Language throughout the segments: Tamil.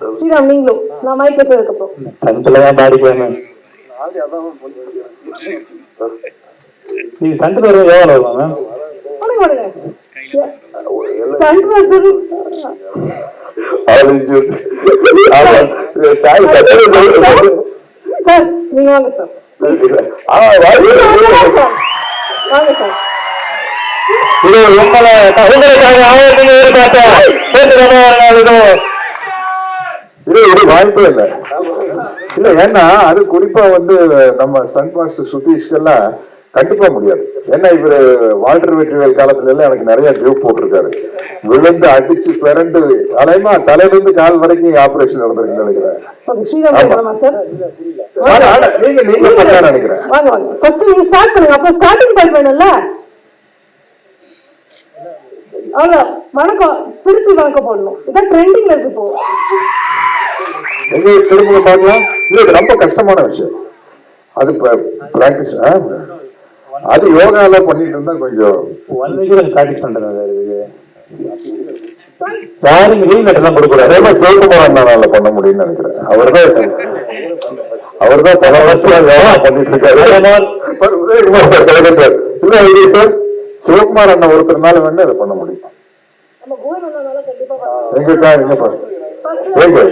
ஸ்ரீராம் நீங்களும் நான் மைக் வச்சதுக்கு அப்புறம் ஸ்டண்ட்ல தான் பாடிக்குவேன் நீங்க ஸ்டண்ட் வரும் எவ்வளோ வருவா மேம் சாரி சார் நீங்க வாங்க சார் வாங்க சார் இது உங்களை உங்களுக்காக ஆயிரத்தி எதிர்பார்த்தேன் இது ஒரு வாய்ப்பே இல்லை. இல்ல ஏன்னா அது குறிப்பா வந்து நம்ம ஸ்டண்ட் மாஸ்டர் சுதீஷ்கெல்லாம் கண்டிப்பா முடியாது. ஏன்னா இவரு வால்டர் வெற்றிவேல் காலத்துல எல்லாம் எனக்கு நிறைய ஜோக் போட்டிருக்காரு. விழுந்து அடிச்சு பிறண்டு அலைமா தலையில இருந்து கால் வரைக்கும் ஆபரேஷன் நடந்திருக்கு நினைக்கிறேன். நீங்க நீங்க பண்ண நினைக்கிறேன். வாங்க வாங்க. ஃபர்ஸ்ட் நீங்க ஸ்டார்ட் பண்ணுங்க. அப்புறம் ஸ்டார்டிங் பாயிண்ட் வேணும்ல? அவ்வளோ வணக்கம். திருப்பி வணக்கம் போடணும். இதான் ட்ரெண்டிங்ல இருக்கு இப்போ. எங்க திரும்ப பார்க்கலாம் இல்ல இது ரொம்ப கஷ்டமான விஷயம். அது பிராக்டிஸ் அது யோகால பண்ணிட்டு இருந்தா கொஞ்சம் ஒன் வீக் ப்ராக்டிஸ் பண்றேன் சார் இதுக்கு யாரும் லீவ் லெட்டர் எல்லாம் கொடுக்கூடாது அதே பண்ண முடியும்னு நினைக்கிறேன். அவர்தான் அவர்தான் பல வருஷமா யோகா பண்ணிட்டு இருக்காரு. உதயகுமார் சார் இல்ல சிவகுமார் அண்ணன் ஒருத்தர்னால வேணா அதை பண்ண முடியும். பண்ணலாம். எங்க பாருங்க.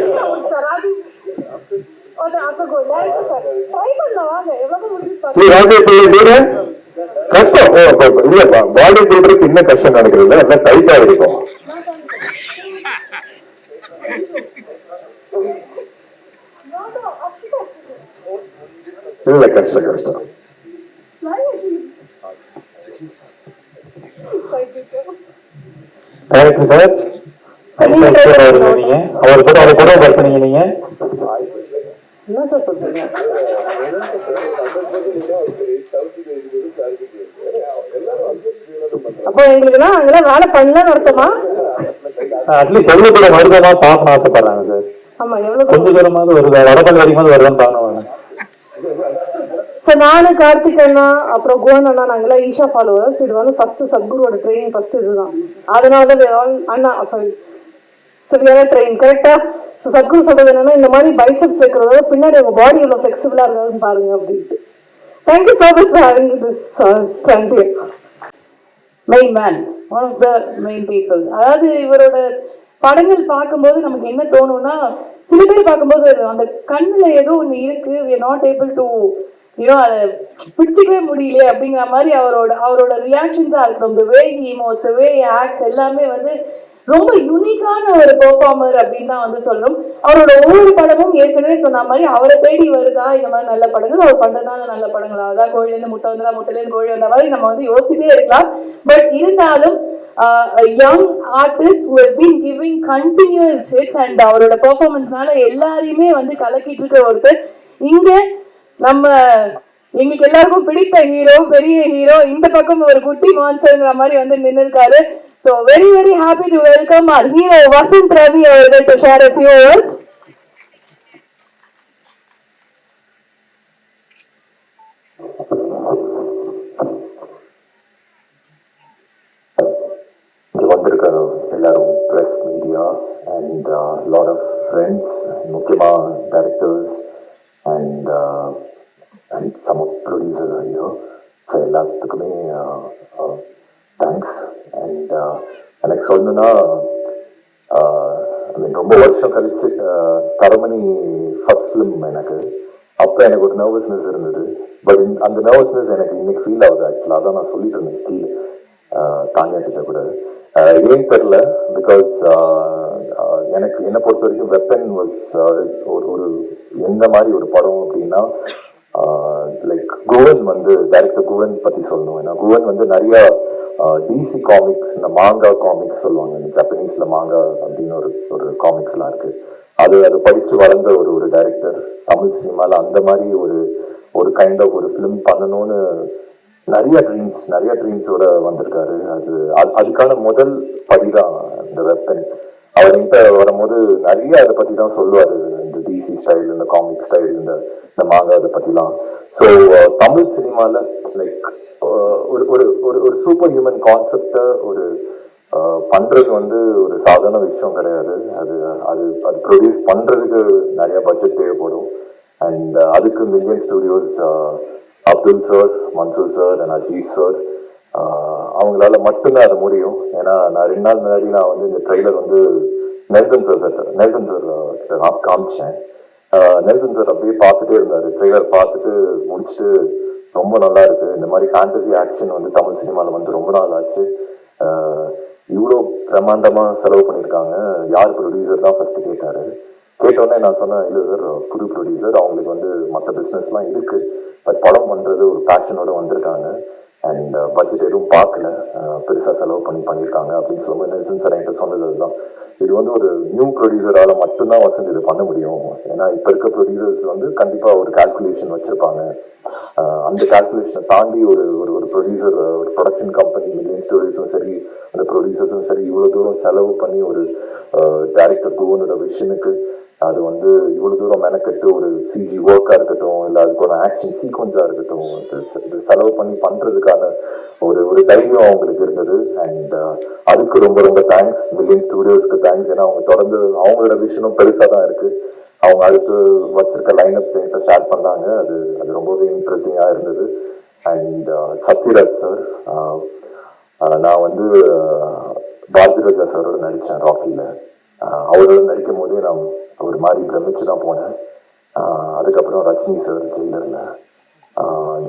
நீ ராஜே நீங்க கஷ்டம் இல்லப்பா பாடி பில்டருக்கு இன்னும் கஷ்டம் நினைக்கிறீங்க எல்லாம் டைட்டா இருக்கும் இல்ல கஷ்டம் கஷ்டம் தேங்க்யூ சார் நீங்க. அவர் கூட அவர் கூட படுத்துனீங்க நீங்க. என்ன சார் சொல்றீங்க? அப்போ எங்களுக்குலாம் அங்கெல்லாம் வேலை பண்ணலன்னு அர்த்தமா? அட்லீஸ்ட் எவ்வளவு வருதமா பார்க்கணும் ஆசைப்படுறாங்க சார். ஆமா எவ்வளவு கொஞ்ச தூரமாவது வடபல் வரைக்கும் பார்க்கணும் சார் நானு கார்த்திக் அண்ணா அப்புறம் கோவன் அண்ணா நாங்கெல்லாம் ஈஷா ஃபாலோவர்ஸ் இது வந்து ஃபர்ஸ்ட் சத்குருவோட ட்ரைனிங் ஃபர்ஸ்ட் இதுதான். அதனால அண்ணா சாரி சரியான ட்ரெயின் கரெக்டா ஸோ சத்குரு சொல்றது என்னன்னா இந்த மாதிரி பைசப் சேர்க்கறதோட பின்னாடி உங்க பாடி எவ்வளவு ஃபிளெக்சிபிளா இருக்காதுன்னு பாருங்க அப்படின்ட்டு. Thank you so much for having this Sunday main man one of the main people அதாவது இவரோட படங்கள் பார்க்கும்போது நமக்கு என்ன தோணும்னா சில பேர் பார்க்கும்போது அந்த கண்ணுல ஏதோ ஒன்று இருக்கு. We not able to you know அதை பிடிச்சிக்கவே முடியல அப்படிங்கிற மாதிரி அவரோட அவரோட ரியாக்ஷன் தான் இருக்கட்டும். வே way he வே the எல்லாமே வந்து ரொம்ப யூனிக்கான ஒரு பெர்ஃபார்மர் அப்படின்னு தான் வந்து சொல்லணும். அவரோட ஒவ்வொரு படமும் ஏற்கனவே சொன்ன மாதிரி அவரை தேடி வருதா இந்த மாதிரி நல்ல படங்கள்? அவர் பண்றதுனால நல்ல படங்களா? அதான் கோழிலேருந்து முட்டை வந்ததா முட்டையிலேருந்து கோழி வந்த மாதிரி நம்ம வந்து யோசிச்சுட்டே இருக்கலாம். பட் இருந்தாலும் young artist who has been giving continuous hit and அவரோட பெர்ஃபார்மன்ஸ்னால எல்லாரையுமே வந்து கலக்கிட்டு இருக்க ஒருத்தர். இங்க நம்ம எங்களுக்கு எல்லாருக்கும் பிடித்த ஹீரோ பெரிய ஹீரோ இந்த பக்கம் ஒரு குட்டி மான்சர்ங்கிற மாதிரி வந்து நின்று இருக்காரு so very very happy to welcome our hero Vasanth Ravi அவர்கள் to share a few words. இங்க வந்திருக்க எல்லாரும் press media and lot of friends முக்கியமாக directors and and some of producer ஐயோ ஸோ எல்லாத்துக்குமே தேங்க்ஸ் அண்ட் எனக்கு சொல்லணும்னா ஐ மீன் ரொம்ப வருஷம் கழிச்சு தரமணி ஃபர்ஸ்ட் ஃபிலிம் எனக்கு. அப்போ எனக்கு ஒரு நர்வஸ்னஸ் இருந்தது. பட் அந்த நர்வஸ்னஸ் எனக்கு இன்னைக்கு ஃபீல் ஆகுது ஆக்சுவலாக அதான் நான் சொல்லிட்டு இருந்தேன் கீழே. Uh, தானியா கிட்ட கூட. Uh, ஏன் தெரில பிகாஸ் uh, எனக்கு என்னை பொறுத்த வரைக்கும் வெப்பன் வாஸ் ஒரு ஒரு எந்த மாதிரி ஒரு படம் அப்படின்னா லைக் குவன் வந்து டைரக்டர் குவன் பற்றி சொல்லணும். ஏன்னா குவன் வந்து நிறையா டிசி காமிக்ஸ் இந்த மாங்கா காமிக்ஸ் சொல்லுவாங்க. இந்த ஜப்பனீஸ்ல மாங்கா அப்படின்னு ஒரு ஒரு காமிக்ஸ்லாம் இருக்கு. அது அது படித்து வளர்ந்த ஒரு ஒரு டைரக்டர் தமிழ் சினிமாவில் அந்த மாதிரி ஒரு ஒரு கைண்ட் ஆஃப் ஒரு ஃபிலிம் பண்ணணும்னு நிறைய ட்ரீம்ஸ் நிறைய ட்ரீம்ஸோட வந்திருக்காரு. அது அது- அதுக்கான முதல் படிதான் இந்த வெப்பன் அவர் என்கிட்ட வரும்போது நிறைய அதை பற்றி தான் சொல்லுவார். டிசி ஸ்டைல் இந்த காமிக் ஸ்டைல் இந்த இந்த மாங்கா அதை பற்றிலாம் ஸோ uh, தமிழ் சினிமாவில் லைக் uh, ஒரு ஒரு ஒரு ஒரு சூப்பர் ஹியூமன் கான்செப்டை ஒரு uh, பண்ணுறது வந்து ஒரு சாதாரண விஷயம் கிடையாது. அது அது அது ப்ரொடியூஸ் பண்ணுறதுக்கு நிறைய பட்ஜெட் தேவைப்படும். அண்ட் அதுக்கு million studios Abdul sir Mansoor sir and Ajith sir அவங்களால மட்டும்தான் அது முடியும். ஏன்னா நான் ரெண்டு நாள் முன்னாடி நான் வந்து இந்த ட்ரெய்லர் வந்து நெல்சன் சார் நெல்சன் சார் காமிச்சேன். நெல்சன் சார் அப்படியே பார்த்துட்டே இருந்தார். ட்ரெய்லர் பார்த்துட்டு முடிச்சுட்டு ரொம்ப நல்லா இருக்கு. இந்த மாதிரி ஃபேண்டசி ஆக்ஷன் வந்து தமிழ் சினிமாவில் வந்து ரொம்ப நாள் ஆச்சு. இவ்வளோ பிரம்மாண்டமாக செலவு பண்ணியிருக்காங்க. யார் ப்ரொடியூசர் தான் ஃபர்ஸ்ட் கேட்டார். கேட்டோடனே நான் சொன்னேன் இல்லை சார் புது ப்ரொடியூசர் அவங்களுக்கு வந்து மற்ற பிஸ்னஸ்லாம் இருக்குது பட் படம் பண்ணுறது ஒரு பேஷனோட வந்திருக்காங்க. அண்ட் பட்ஜெட் uh, எதுவும் பார்க்கல. பெருசாக செலவு பண்ணி பண்ணியிருக்காங்க அப்படின்னு சொல்லும்போது நெல்சன் சார் என்கிட்ட சொன்னது அதுதான். இது வந்து ஒரு நியூ ப்ரொடியூசரால் மட்டும்தான் வசந்த் இது பண்ண முடியும். ஏன்னா இப்போ இருக்க ப்ரொடியூசர்ஸ் வந்து கண்டிப்பாக ஒரு கால்குலேஷன் வச்சுருப்பாங்க. அந்த கால்குலேஷனை தாண்டி ஒரு ஒரு ஒரு ப்ரொடியூசர் ஒரு ப்ரொடக்ஷன் கம்பெனி மில்லியன் ஸ்டோரிஸும் சரி அந்த ப்ரொடியூசர்ஸும் சரி இவ்வளோ தூரம் செலவு பண்ணி ஒரு டேரக்டர் குவனோட விஷனுக்கு அது வந்து இவ்வளவு தூரம் மெனக்கட்டு ஒரு சிஜி ஒர்க்கா இருக்கட்டும் இல்ல அதுக்கான ஆக்ஷன் சீக்வன்ஸா இருக்கட்டும் இது செலவு பண்ணி பண்றதுக்கான ஒரு ஒரு தைரியம் அவங்களுக்கு இருந்தது. அண்ட் uh, அதுக்கு ரொம்ப ரொம்ப தேங்க்ஸ் மில்லியன் ஸ்டுடியோஸ்க்கு தேங்க்ஸ் ஏன்னா அவங்க தொடர்ந்து அவங்களோட விஷனும் பெருசா தான் இருக்கு. அவங்க அடுத்து வச்சிருக்க லைன் அப் என்கிட்ட ஷேர் பண்ணாங்க. அது அது ரொம்பவே இன்ட்ரெஸ்டிங்காக இருந்தது. And uh, Sathyaraj sir uh, நான் வந்து பாரதிராஜா சாரோட நடித்தேன் ராக்கியில் அவரோட நடிக்கும் போதே நான் ஒரு மாதிரி பிரமிச்சு தான் போனேன். அதுக்கப்புறம் ரஜினி சார் ஜெயிலரில்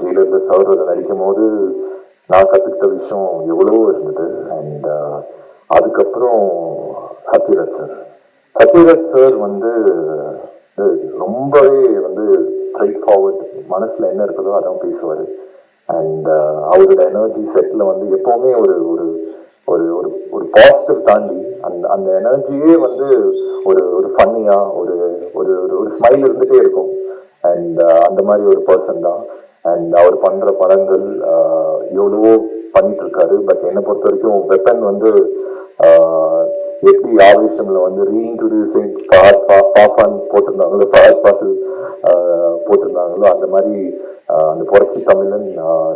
ஜெயிலரில் சாரோட நடிக்கும் போது நான் கற்றுக்கிட்ட விஷயம் எவ்வளவோ இருந்தது. அண்ட் அதுக்கப்புறம் சத்யராஜ் சார் சத்யராஜ் சார் வந்து ரொம்பவே வந்து ஸ்ட்ரைட் ஃபார்வர்ட் மனசில் என்ன இருக்குதோ அதான் பேசுவார். அண்ட் அவரோட எனர்ஜி செட்டில் வந்து எப்போவுமே ஒரு ஒரு ஒரு ஒரு ஒரு பாசிட்டிவ் தாண்டி அந்த அந்த எனர்ஜியே வந்து ஒரு ஒரு ஃபன்னியா ஒரு ஒரு ஒரு- ஒரு ஸ்மைல் இருந்துகிட்டே இருக்கும். அண்ட் uh, அந்த மாதிரி ஒரு பர்சன் தான். அண்ட் அவர் பண்ற படங்கள் uh, எவ்வளவோ பண்ணிட்டு இருக்காரு. பட் என்னை பொறுத்த வரைக்கும் வெப்பன் வந்து uh, எப்படி ஆவேசம்ல வந்து ரீஇன்ட்ரடியூசிங் பாஃபான் போட்டிருந்தாங்களோ ஃபஹத் பாசில் போட்டிருந்தாங்களோ அந்த மாதிரி அந்த புரட்சி தமிழன்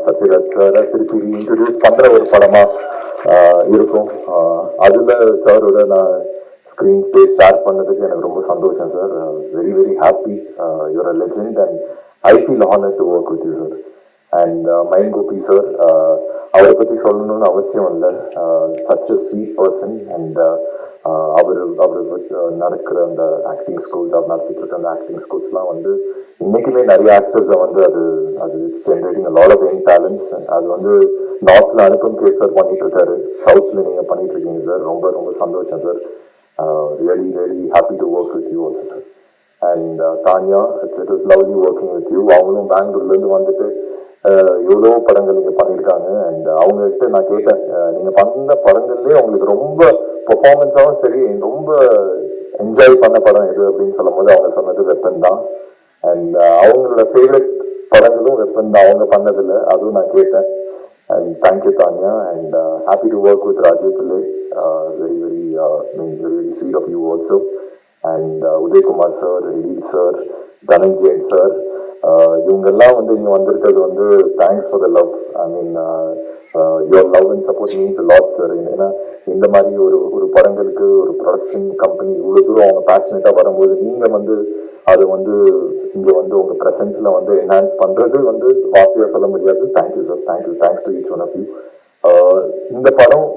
சத்யராஜ் சாரை திருப்பி ரீஇன்ட்ரடியூஸ் பண்ற ஒரு படமா இருக்கும். அதில் அதுல சாரோட நான் ஸ்க்ரீன் ஸ்டேஜ் ஷேர் பண்ணதுக்கு எனக்கு ரொம்ப சந்தோஷம் sir very very happy your a legend and I feel honour to work with you sir and Mime Gopi sir அவரை பற்றி சொல்லணும்னு அவசியம் இல்லை. Such a sweet person and அவர் அவர் நடக்கிற அந்த ஆக்டிங் ஸ்கூல்ஸ் அவர் நடத்திட்டு இருக்க அந்த ஆக்டிங் ஸ்கூல்ஸ்லாம் வந்து இன்னைக்குமே நிறைய ஆக்டர்ஸை வந்து அது அது it's generating lot of young talents அது வந்து நார்த்தில் அனுப்பும் கேஸ் சார் பண்ணிட்டு இருக்காரு. சவுத்தில் நீங்கள் பண்ணிட்டு இருக்கீங்க சார் ரொம்ப ரொம்ப சந்தோஷம் sir really really happy to work with you also sir and Tanya it's it is lovely working with you அவங்களும் பெங்களூர்லேருந்து வந்துட்டு எவ்வளோ படங்கள் நீங்க பண்ணியிருக்காங்க. அண்ட் அவங்க கிட்ட நான் கேட்டேன். நீங்க பண்ண படங்கள்லயே உங்களுக்கு ரொம்ப பெர்ஃபார்மன்ஸாகவும் சரி ரொம்ப என்ஜாய் பண்ண படம் எது அப்படின்னு சொல்லும் போது அவங்க சொன்னது வெப்பன் தான். அண்ட் அவங்களோட ஃபேவரட் படங்களும் வெப்பன் தான். அவங்க பண்ணதில்ல. அதுவும் நான் கேட்டேன். And thank you Tanya. And happy to work with Raju Pillai very very very very sweet of you also and Udhayakumar sir edit sir Dhananjayan sir Uh, இவங்கெல்லாம் வந்து இங்க வந்திருக்கிறது வந்து thanks for the love I mean your love and support means lot sir ஏன்னா இந்த மாதிரி ஒரு ஒரு படங்களுக்கு ஒரு ப்ரொடக்ஷன் கம்பெனி இவ்வளோ தூரம் அவங்க பேஷனேட்டாக வரும்போது நீங்கள் வந்து அதை வந்து இங்கே வந்து உங்கள் ப்ரெசன்ஸில் வந்து என்ஹான்ஸ் பண்ணுறது வந்து வார்த்தையாக சொல்ல முடியாது. Thank you sir thank you thanks to each one of you இந்த படம்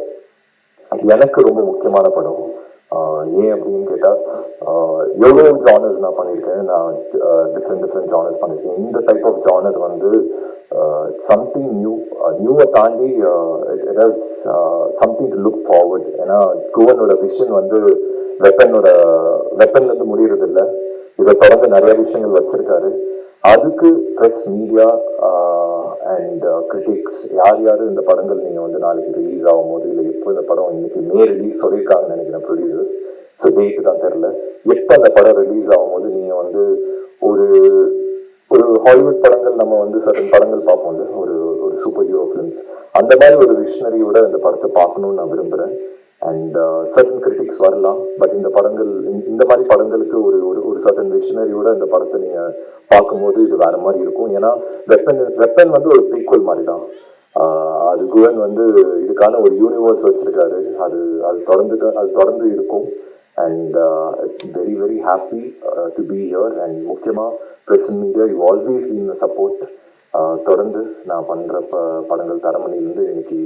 எனக்கு ரொம்ப முக்கியமான படம். ஏன் அப்படின்னு கேட்டா எவ்வளோ ஜானர்ஸ் நான் பண்ணியிருக்கேன் நான் டிஃப்ரெண்ட் டிஃப்ரெண்ட் ஜானர்ஸ் பண்ணியிருக்கேன் இந்த டைப் ஆஃப் ஜானர் வந்து சம்திங் நியூ நியூவை தாண்டி it has something to look forward ஏன்னா குவனோட விஷன் வந்து வெப்பனோட வெப்பன்ல இருந்து முடியறது இதை தொடர்ந்து நிறைய விஷயங்கள் வச்சிருக்காரு. அதுக்கு ப்ரெஸ் மீடியா அண்ட் கிரிட்டிக்ஸ் யார் யார் இந்த படங்கள் நீங்க வந்து நாளைக்கு ரிலீஸ் ஆகும்போது இல்லை எப்போ இந்த படம் இன்னைக்கு மே ரிலீஸ் சொல்லியிருக்காங்கன்னு நினைக்கிறேன் ப்ரொடியூசர்ஸ் ஸோ டேட்டு தான் தெரில. எப்போ அந்த படம் ரிலீஸ் ஆகும்போது நீங்கள் வந்து ஒரு ஒரு ஹாலிவுட் படங்கள் நம்ம வந்து சட்டன் படங்கள் பார்ப்போம்ல ஒரு ஒரு சூப்பர் ஹீரோ ஃபிலிம்ஸ் அந்த மாதிரி ஒரு விஷனரியோட இந்த படத்தை பார்க்கணும்னு நான் விரும்புகிறேன் அண்ட் சர்டன் கிரிட்டிக்ஸ் வரலாம். பட் இந்த படங்கள் இந்த- மாதிரி படங்களுக்கு ஒரு ஒரு ஒரு சர்டன் விஷனரியோட இந்த படத்தை நீங்கள் பார்க்கும்போது இது வேற மாதிரி இருக்கும். ஏன்னா வெப்பன் வெப்பன் வந்து ஒரு ப்ரீக்வல் மாதிரி தான் அது குவன் வந்து இதுக்கான ஒரு யூனிவர்ஸ் வச்சிருக்காரு. அது அது தொடர்ந்து அது தொடர்ந்து இருக்கும். And very very happy to be here and முக்கியமாக press media you always been support தொடர்ந்து நான் பண்ணுற ப படங்கள் தரமணிலேருந்து இன்னைக்கு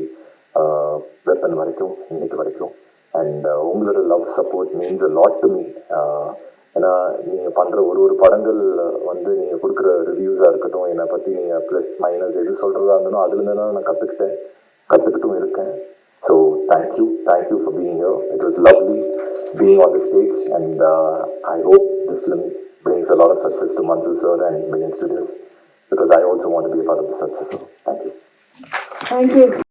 வெப்பன் வரைக்கும் இன்னைக்கு வரைக்கும். அண்ட் உங்களோட love support means a lot to me ஏன்னா நீங்கள் பண்ணுற ஒரு ஒரு படங்கள் வந்து நீங்கள் கொடுக்குற ரிவ்யூஸாக இருக்கட்டும் என்னை பற்றி நீங்கள் ப்ளஸ் மைனஸ் எது சொல்கிறதா இருந்தாலும் அதுலேருந்து தான் நான் கற்றுக்கிட்டேன் கற்றுக்கிட்டும் இருக்கேன். So thank you thank you for being you it was lovely being on the stage and I hope this film brings a lot of success to Manzil sir and Million Studios because I also want to be a part of the success. Thank you. Thank you